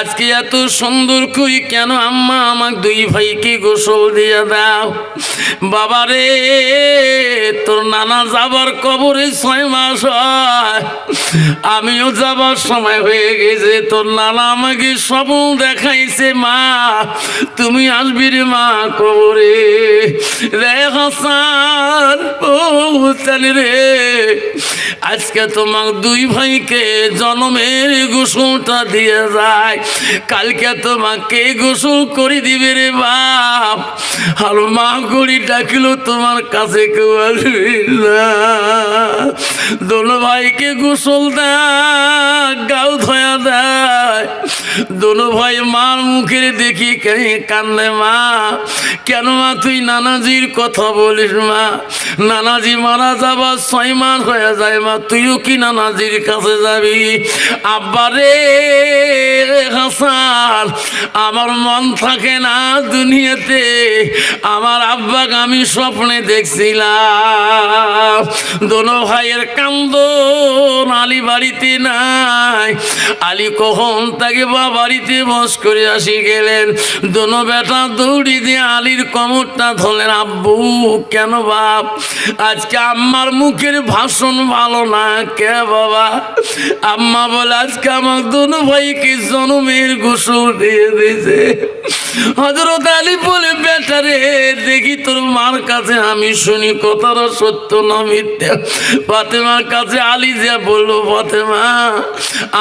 আজকে এত সুন্দর করি কেন আম্মা আমার দুই ভাইকে গোসল দিয়ে দাও? বাবা রে, তোর নানা যাবার কবরে ছয় মাস আমিও যাবার সময় হয়ে গেছে, তোর নানা আমাকে স্বপ্ন দেখাইছে, মা। তুমি আসবি রে মা কবরে। রে হাসান, ও রে। আজকে তোমার দুই ভাইকে জন্মের গোসলটা দিয়ে যায়। কালকে তোমাকে গোসল করে দিবে রে বাপ। আর মা করি ডাকিলো, তোমার কাছে কেউ আসবে না। দোনো ভাইকে গোসল দেয় গাও ধয়া দেয়। দোনো ভাই মার মুখের দেখি কান্দে মা। কেন মা, তুই নানাজির কথা বলিস মা? নানাজি মারা যাবা ছয় মাস হয়ে যায় মা তুইও কি নানাজির কাছে যাবি? আব্বারে হাসান, আমার মন থাকে না দুনিয়াতে, আমার আব্বাকে আমি স্বপ্নে দেখছিলাম। দোনো ভাইয়ের কান্দ আলী বাড়িতে নাই। আলী কখন তাকে বা বাড়িতে বস করে আসি গেলেন? দোনো বেটা দৌড়ি দিয়ে আলীর কমরটা ধরলেন, আব্বু, কেন বাপ? আজকে আম্মার মুখের ভাষণ ভালো না, কে বাবা? আম্মা বলে, আজকে আমার দোনো ভাইকে জন্মের গোসল দিয়ে দিয়েছে। হজরত আলী বলে বেটারে দেখি তোর মার কাছে আমি শুনি কথাটা সত্য না ফাতেমার কাছে আলী যা বলল, ফাতেমা,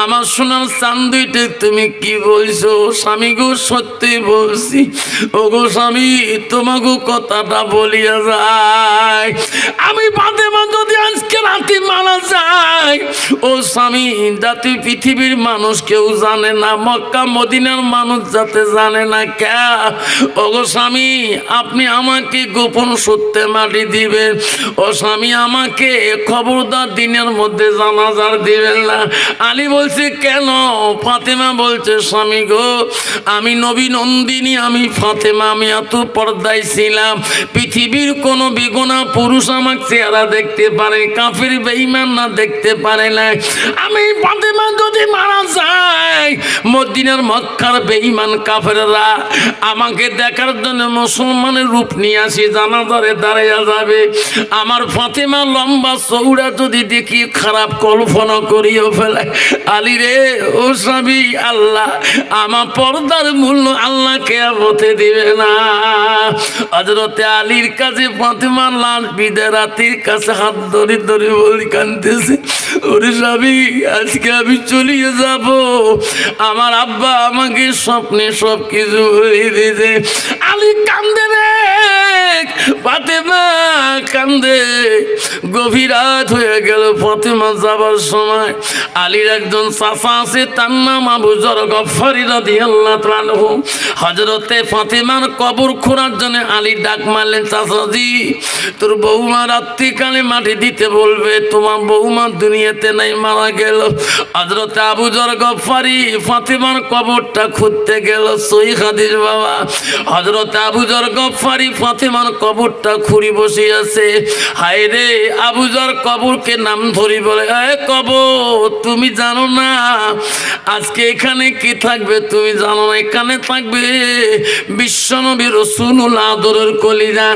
আমার শোনার চান দুইটে তুমি কি বলছো? স্বামী গো, সত্যি বলছি। ও গো স্বামী তোমাকে কথাটা বলিয়া যায়। আমি ফাতেমা যদি আজকে রাতে মারা যায়। ও স্বামী যাতে পৃথিবীর মানুষ কেউ জানে না, মক্কা, মদিনার মানুষ যাতে জানে না কে। গো স্বামী, আপনি আমাকে গোপন সত্যে মাটি দিবেন। ও স্বামী, আমাকে খবরদার দিনের মধ্যে জানাজার দিবেন না। আলী বলছে, কেন? ফাতেমা বলছে, স্বামী গো, আমি নবী নন্দিনী, আমি ফাতেমা, আমি এত পর্দায় ছিলাম। পৃথিবীর কোনো বেগুনা পুরুষ আমার চেহারা দেখতে পারে, কাফের বেইমান না দেখতে পারে না। আমি ফাতেমা যদি মারা যায়, মদিনার মক্কার বেইমান কাফেররা আমাকে দেখার জন্য মুসলমানের রূপ নিয়ে আসি জানা জানাজারে দাঁড়িয়ে যাবে। আমার ফাতেমা লম্বা চৌড়া যদি দেখি, খারাপ কল্পনা করিও ফেলে। আলী রে, ও স্বামী, আল্লাহ, আমার পর্দার মূল্য আল্লাহ কেয়ামতে দিবে না। হজরতে আলীর কাছে ফাতেমার লাশ হাত স্বামী আমি যাব। আমার আব্বা আমাকে স্বপ্নে সব কিছু বলে দিয়েছে। আলী কান্দে রে। ফাতেমা কান্দে। গভীর রাত হয়ে গেল ফাতেমা যাবার সময়। আলীর একজন আছে, তার নাম আবু হযরতে ফাতেমার কবর খোঁড়ার জন্য আলী ডাক মারলেন তোর বৌমা রাত্রিকালে মাটি দিতে বলবে, তোমার বৌমা দুনিয়াতে নাই, মারা গেল। হযরতে আবু জর ফাতেমার কবরটা খুঁজতে গেল, সই বাবা। হযরত আবু জর গফারি ফাতেমার কবরটা খুঁড়ি বসে আছে। হায় রে আবুজার কবরকে নাম ধরি বলে, এ কবর, তুমি জানো না, আজকে এখানে কি থাকবে তুমি জানো না, এখানে থাকবে বিশ্বনবী রসুনুল আদরের কলিজা।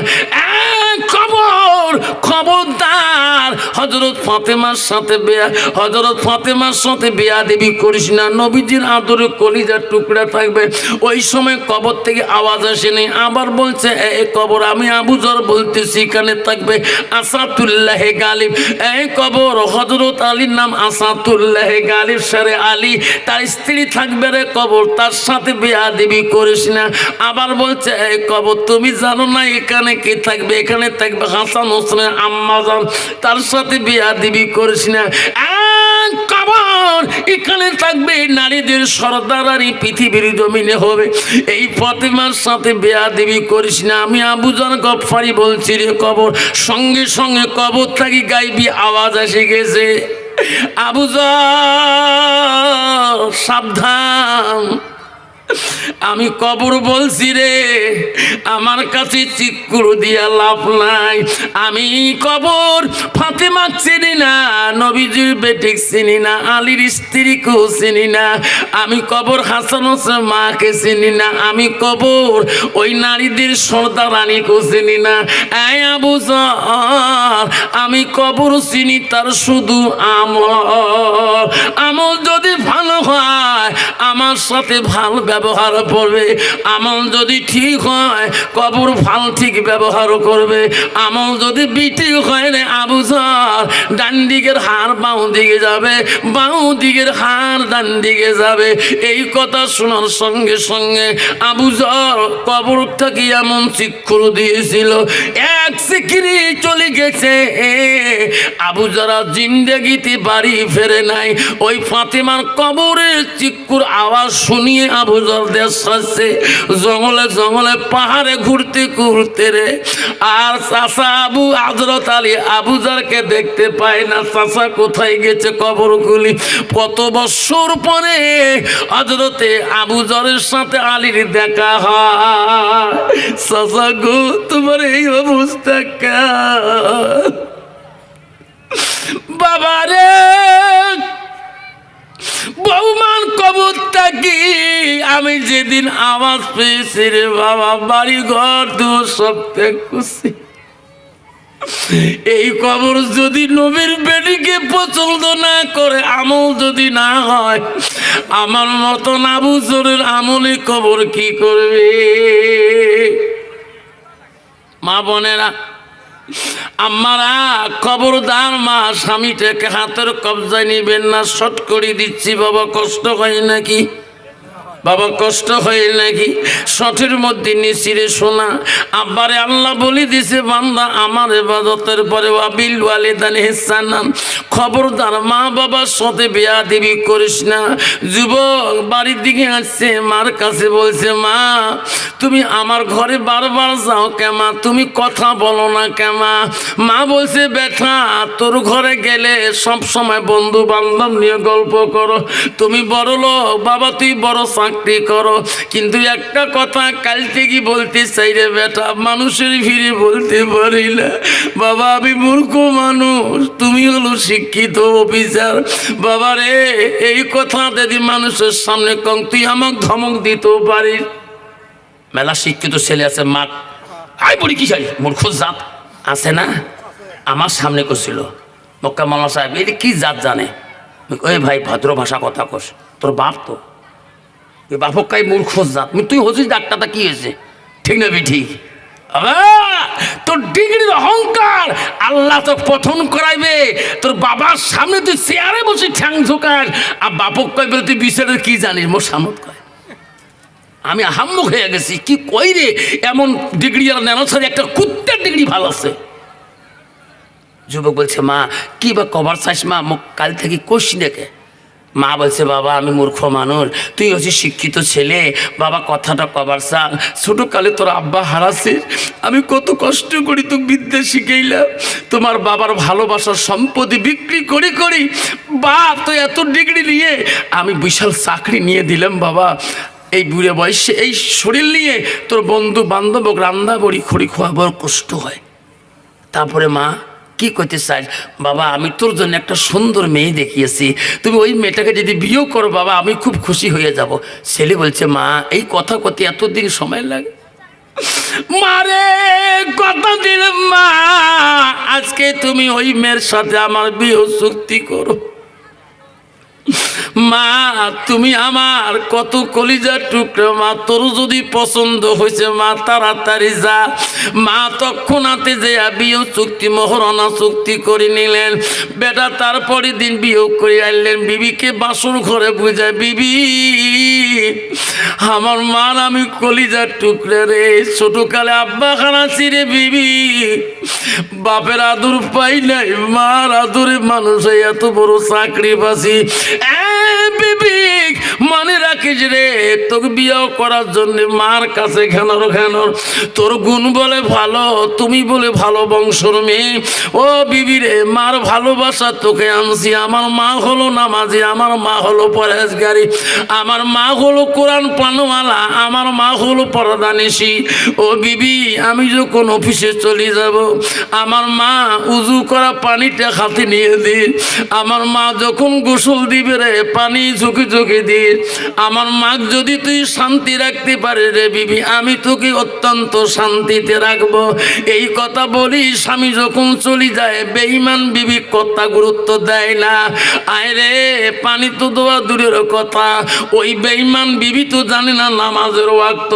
এ কবর খবরদার। হজরত ফাতেমার সাথে বেয়া হজরত ফাতেমার সাথে বেয়া দেবী করিস না। নবীজির আদরে কলিজার টুকরা থাকবে। ওই সময় কবর থেকে আওয়াজ আসেনি। আবার বলছে, এ কবর আমি আবুজর বলতেছি, এখানে থাকবে আসাতুল্লাহে গালিব। এই কবর হজরত আলীর নাম আসাতুল্লাহে গালিব। সারে আলী, তার স্ত্রী থাকবে রে কবর, তার সাথে বিয়া দেবী করিস না। আবার বলছে এই কবর, তুমি জানো না এখানে কে থাকবে? এখানে থাকবে হাসান হোসেনের আম্মা জান, তার সাথে বিয়া দেবী করিস না। এখানে থাকবে নারীদের সর্দার আর পৃথিবীর জমিনে হবে। এই ফতেমার সাথে বেয়া দেবী করিস না। আমি আবুজান গফারি বলছি রে কবর, সঙ্গে সঙ্গে কবর থাকি গাইবি, আওয়াজ এসে গেছে। আবুজার সাবধান। আমি কবর বলছি রে, আমার কাছে চিকুর দিয়া লাভ নাই। আমি কবর ফাতেমা চিনি না, নবীজির বেটিক চিনি না, আলীর স্ত্রীকেও চিনি না। আমি কবর হাসান হোসেন মাকে চিনি না, আমি কবর ওই নারীদের সর্দার রানীকেও চিনি না। এই আবু আমি কবর চিনি তার শুধু আমল। আমল যদি ভালো হয় আমার সাথে ভালো ব্যবহার করবে। আমল যদি ঠিক হয় কবর ভালো ঠিক ব্যবহার করবে। আমল যদি বিটি হয় রে আবু জার, ডান দিকের হার বাউ দিকে যাবে বাউ দিকের হার ডান দিকে যাবে। এই কথা শোনার সঙ্গে সঙ্গে আবু জর কবরটাকে এমন চিক্ষুর দিয়েছিল? এক সিকিরি চলে গেছে। আবু যারা জিন্দেগিতে বাড়ি ফেরে নাই। ওই ফাতেমার কবরের চিক্কুর আওয়াজ শুনিয়ে আবু দেশ আসছে জঙ্গলে জঙ্গলে পাহাড়ে ঘুরতে ঘুরতে রে। আর চাষা আবু আজরত আলী আবুজারকে দেখতে পায় না চাষা কোথায় গেছে কবরগুলি? কত বছর পরে হজরতে আবুজরের সাথে আলীর দেখা হয়। চাষা গো, তোমার এই অবস্থা? বাবারে! বৌমান কবরটা কি? আমি যেদিন আওয়াজ পেয়েছি রে বাবা বাড়ি ঘর দু ত্যাগ করছি। এই কবর যদি নবীর বেডিকে পছন্দ না করে, আমল যদি না হয়, আমার মতন আবু জোরের আমলে কবর কি করবে? মা বোনেরা আমারা খবরদার মা স্বামীটাকে হাতের কবজায় নিবেন না, শট করে দিচ্ছি, বাবা, কষ্ট হয় নাকি? বাবা, কষ্ট হয় নাকি সঠের মধ্যে নিচিরে শোনা আব্বারে আল্লাহ বলে দিছে, বান্দা, আমার এবাদতের পরে ওয়াবিল ওয়ালিদান হেসানাম খবরদার মা বাবার সাথে বিয়া দেবী করিস না। যুবক বাড়ির দিকে আসছে, মার কাছে বলছে, মা, তুমি আমার ঘরে বারবার যাও কেমা তুমি কথা বলো না কেমা মা বলছে, বেটা, তোর ঘরে গেলে সব সময় বন্ধু বান্ধব নিয়ে গল্প করো। তুমি বড় লোক বাবা, তুই বড় চাকরি করো। কিন্তু একটা কথা কাল থেকে বলতে চাই রে বেটা, মানুষের ভিড়ে বলতে পারি না। বাবা, আমি মূর্খ মানুষ, তুমি হলো শিক্ষিত অফিসার। বাবা রে, এই কথা যদি মানুষের সামনে কম, তুই আমাকে ধমক দিতেও পারিস। মেলা শিক্ষিত ছেলে আছে মা আই বলি কি চাই? মূর্খ জাত। আছে না? আমার সামনে করছিল। মক্কা মাল্লা সাহেব এটা কি জাত জানে? ওই ভাই, ভদ্র ভাষা কথা কস। তোর বাপ তো। ওই বাপক কাই মূর্খ জাত? তুই হচ্ছিস ডাক্তারটা কি হয়েছে? ঠিক না ঠিক তোর ডিগ্রির অহংকার! আল্লাহ তো পঠন করাইবে। তোর বাবার সামনে তুই চেয়ারে বসে ঠ্যাং ঝোকাস। আর বাপক কয়, বলে, তুই বিচারের কি জানিস? মোর সামত কয়। আমি আহাম্মক হয়ে গেছি। কি কই রে? এমন ডিগ্রি আর নেন ছাড়া একটা কুত্তের ডিগ্রি ভালো আছে। যুবক বলছে, মা, কি বা কভার চাইস মা? মুখ কাল থেকে কোশি দেখে মা বলছে, বাবা, আমি মূর্খ মানুষ। তুই হচ্ছিস শিক্ষিত ছেলে। বাবা, কথাটা কবার চাল ছোটোকালে তোর আব্বা হারাছিস আমি কত কষ্ট করি তো বিদ্যা শিখাইলাম। তোমার বাবার ভালোবাসার সম্পত্তি বিক্রি করি করি। বাপ তো এত ডিগ্রি নিয়ে আমি বিশাল চাকরি নিয়ে দিলাম, বাবা। এই বুড়ে বয়সে এই শরীর নিয়ে তোর বন্ধু বান্ধব রান্না বড়ি খড়ি খোয়া বড় কষ্ট হয়। তারপরে মা কি করতে চাই বাবা, আমি তোর জন্য একটা সুন্দর মেয়ে দেখিয়েছি। তুমি ওই মেয়েটাকে যদি বিয়েও করো, বাবা, আমি খুব খুশি হয়ে যাব। ছেলে বলছে, মা, এই কথা করতে এতদিন সময় লাগে? মারে কথা দিলাম মা? আজকে তুমি ওই মেয়ের সাথে আমার বিয়ে চুক্তি করো। মা, তুমি আমার কত কলিজার টুকরো। মা, তোর যদি পছন্দ হয়েছে, মা, তাড়াতাড়ি যা। মা তৎক্ষণাতে যে বিয়ে চুক্তি, মহরণা চুক্তি করে নিলেন। বেটা, তারপরে দিন বিয়ে করে আনলেন। বিবিকে বাসুর ঘরে বুঝায়, বিবি, আমার মার আমি কলিজার টুকরে রে। ছোটকালে আব্বা খানা রে, বিবি। বাপের আদর পাই নাই, মার আদরে মানুষ এত বড় চাকরি বাসি মালিক মনে রাখিস রে। তোকে বিয়েও করার জন্য মার কাছে ঘেনর ঘেনর। তোর গুণ বলে ভালো, তুমি বলে ভালো বংশর মেয়ে। ও বিবি রে, মার ভালোবাসা তোকে আনছি। আমার মা হলো নামাজি, আমার মা হলো পরেশগারি আমার মা হলো কোরআন পানওয়ালা, আমার মা হলো পরদানিসি ও বিবি, আমি যখন অফিসে চলে যাব, আমার মা উজু করা পানিটা হাতে নিয়ে দি। আমার মা যখন গোসল দিবে রে, পানি ঝুঁকে ঝুঁকে দি আমার মা যদি তুই শান্তি রাখতে পারে রে বিবি, আমি তোকে অত্যন্ত শান্তিতে রাখব। এই কথা বলি স্বামী যখন চলে যায় বেইমান বিবি কথা গুরুত্ব দেয় না। আয় রে, পানি তো দেওয়া দূরের কথা। ওই বেইমান বিবি তো জানে না নামাজের ওয়াক্ত।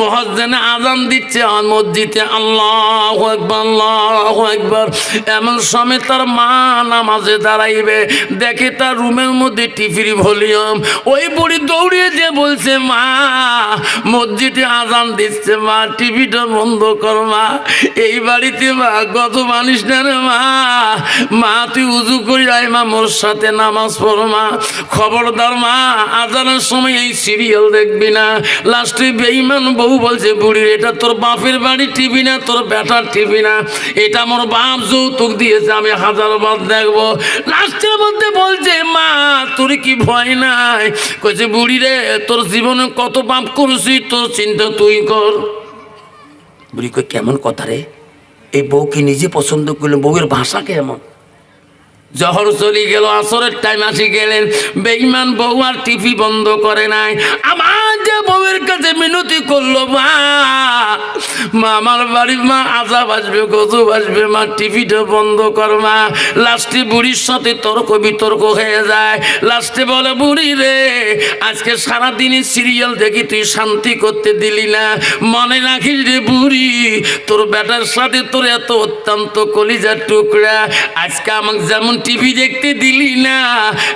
মহাজনে আজান দিচ্ছে মসজিদে আল্লাহ একবার আল্লাহ একবার এমন সময় তার মা নামাজে দাঁড়াইবে। দেখে তার রুমের মধ্যে টিভির ভলিউম ওই বুড়ি দৌড়িয়ে যে বলছে, মা, মসজিদে আজান দিচ্ছে, মা, টিভিটা বন্ধ কর, মা। এই বাড়িতে মা, গত মানিস না রে, মা। মা, তুই উজু করি আয়, মা, মোর সাথে নামাজ পড়, মা। খবরদার, মা, আজানের সময় এই সিরিয়াল দেখবি না। লাস্টে বেইমান বউ বলছে বুড়ি এটা তোর বাপের বাড়ি টিভি না, তোর বেটার টিভি না। এটা আমার বাপ যৌতুক দিয়েছে, আমি হাজার বার দেখব। লাস্টের মধ্যে বলছে, মা, তোর কি ভয় নাই। কইছে, বুড়ি রে, তোর জীবনে কত পাপ করছি, তোর চিন্তা তুই কর। বুড়ি কেমন কথা রে? এই বউকে নিজে পছন্দ করলে? বউয়ের ভাষা কেমন? জহর চলে গেল, আসরের টাইম আসি গেলেন। বেইমান বউ আর টিভি বন্ধ করে নাই। আমার যে বউয়ের কাছে মিনতি করল, মা মা, আমার বাড়ির মা আজা বাজবে গজু বাজবে মা, টিভিটা বন্ধ কর, মা। লাস্টে বুড়ির সাথে তর্ক বিতর্ক হয়ে যায়। লাস্টে বলে, বুড়ি রে, আজকে সারাদিনই সিরিয়াল দেখি, তুই শান্তি করতে দিলি না। মনে রাখিস রে বুড়ি, তোর বেটার সাথে তোর এত অত্যন্ত কলিজার টুকরা। আজকে আমাকে যেমন টিভি দেখতে দিলি না।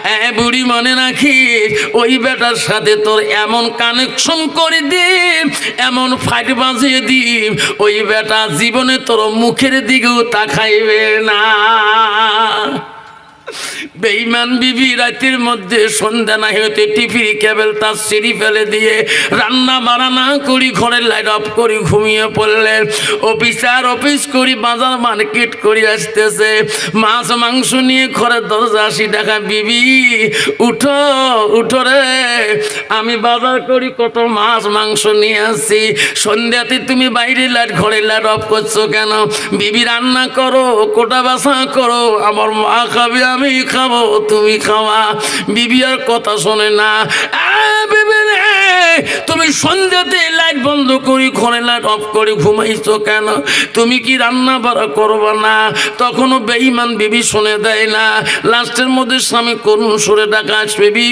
হ্যাঁ বুড়ি মনে রাখিস, ওই বেটার সাথে তোর এমন কানেকশন করে দিম, এমন ফাইট বাজিয়ে দিম, ওই বেটা জীবনে তোর মুখের দিকেও তাকাইবে না। বেইমান বিবি রাতের মধ্যে সন্ধ্যা না হতে টিভির কেবল তার সিঁড়ি ফেলে দিয়ে রান্না বাড়া না করি ঘরের লাইট অফ করি ঘুমিয়ে পড়লেন অফিসার অফিস করি, বাজার মার্কেট করি আসতেছে। মাছ মাংস নিয়ে ঘরের দরজা আশি টাকা বিবি, উঠো উঠো রে। আমি বাজার করি কত মাছ মাংস নিয়ে আসছি সন্ধ্যাতে তুমি বাইরে লাইট ঘরের লাইট অফ করছ কেন? বিবি, রান্না করো, কোটা বাসা করো। আমার মা খাবে, আমি খাব। তুমি খাওয়া। বিবি আর কথা শোনে না। তুমি সন্ধ্যাতে লাইট বন্ধ করি, ঘরে লাইট অফ করে, ঘুমাইছো কেন? তুমি কি রান্না বাড়া করবা না? তখনও বেইমান বিবি শুনে দেয় না। লাস্টের মধ্যে স্বামী করুণ সরে ডাকা বেবি,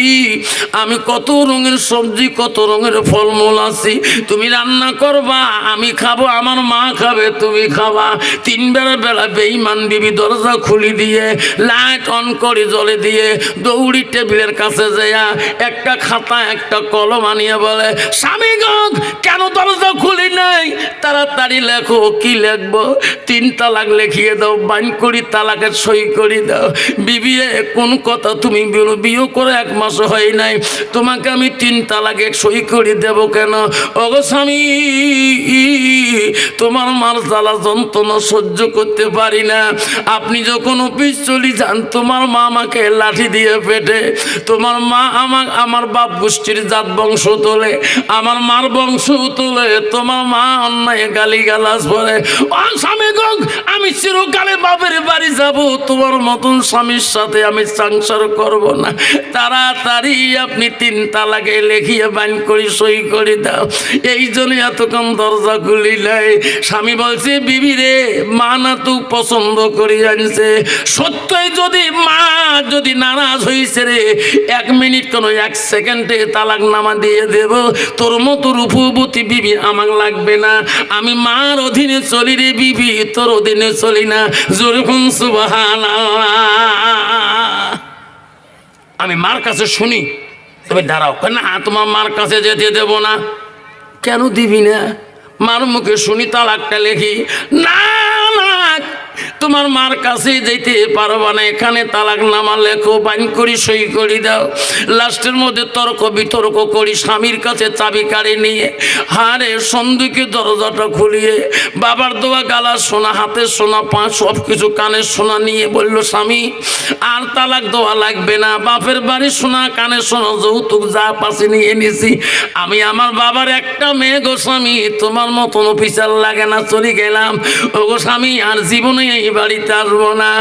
আমি কত রঙের সবজি, কত রঙের ফলমূল আছি। তুমি রান্না করবা, আমি খাব, আমার মা খাবে, তুমি খাবা। তিন বেলা বেলা বেইমান বিবি দরজা খুলি দিয়ে লাইট অন করে জলে দিয়ে দৌড়ি টেবিলের কাছে যাইয়া একটা খাতা, একটা কলম আনিয়ে বলে, স্বামী গঙ্গ কেন দরজা খুলি নাই? তাড়াতাড়ি লেখো, কি লিখব? তিন তালাক লিখিয়ে দাও, বাইন করি তালাকে সই করে দাও। বিবিএ কোন কথা তুমি বিয়ে করে এক মাস হয় নাই। তোমাকে আমি তিন তালাকে সই করে দেব কেন? ওগো স্বামী, তোমার মার জ্বালা যন্ত্রণা সহ্য করতে পারি না। আপনি যখন অফিস চলে যান, তোমার মা আমাকে লাঠি দিয়ে পেটে তোমার মা আমার আমার বাপ গোষ্ঠীর জাত বংশ তোলে, আমার মার বংশ তোলে, তোমার মা অন্যায় গালি পরে ও স্বামী আমি চিরকালে বাপের বাড়ি যাব, তোমার মতন স্বামীর সাথে আমি সংসার করব না। তাড়াতাড়ি আপনি তিন তালাকে লেখিয়ে বাইন করি, সই করে দাও। এই জন্য এতক্ষণ দরজা খুলি নাই স্বামী বলছে, বিবি রে, মা না তুই পছন্দ করি আনছে সত্যই যদি মা যদি নারাজ হইছে রে, এক মিনিট কোনো এক সেকেন্ডে তালাক নামা দিয়ে দেব। তোর মতো রূপবতী বিবি আমার লাগবে না। আমি মার অধীনে চলি রে বিবি, তোর অধীনে চলি না। যেরকম সুবাহান আমি মার কাছে শুনি। তুমি দাঁড়াও না, তোমার মার কাছে যেতে দেব না। কেন দিবি না? মার মুখে শুনি, তালাকটা লেখি, না না তোমার মার কাছে যেতে পারবা না। এখানে তালাক নামা লেখো, বাইন করি, সই করি দাও। লাস্টের মধ্যে তর্ক বিতর্ক করি, স্বামীর কাছে চাবি কাড়ি নিয়ে হারে সন্দুকে দরজাটা খুলিয়ে, বাবার দোয়া গালা সোনা, হাতের সোনা পা সব কিছু কানের সোনা নিয়ে বলল, স্বামী, আর তালাক দেওয়া লাগবে না। বাপের বাড়ি সোনা কানে সোনা, যৌতুক যা পাশে নিয়ে নিছি আমি আমার বাবার একটা মেয়ে গো, স্বামী। তোমার মতন অফিসার লাগে না, চলে গেলাম। ও গো স্বামী, আর জীবনে এই বাড়িতে আসব না।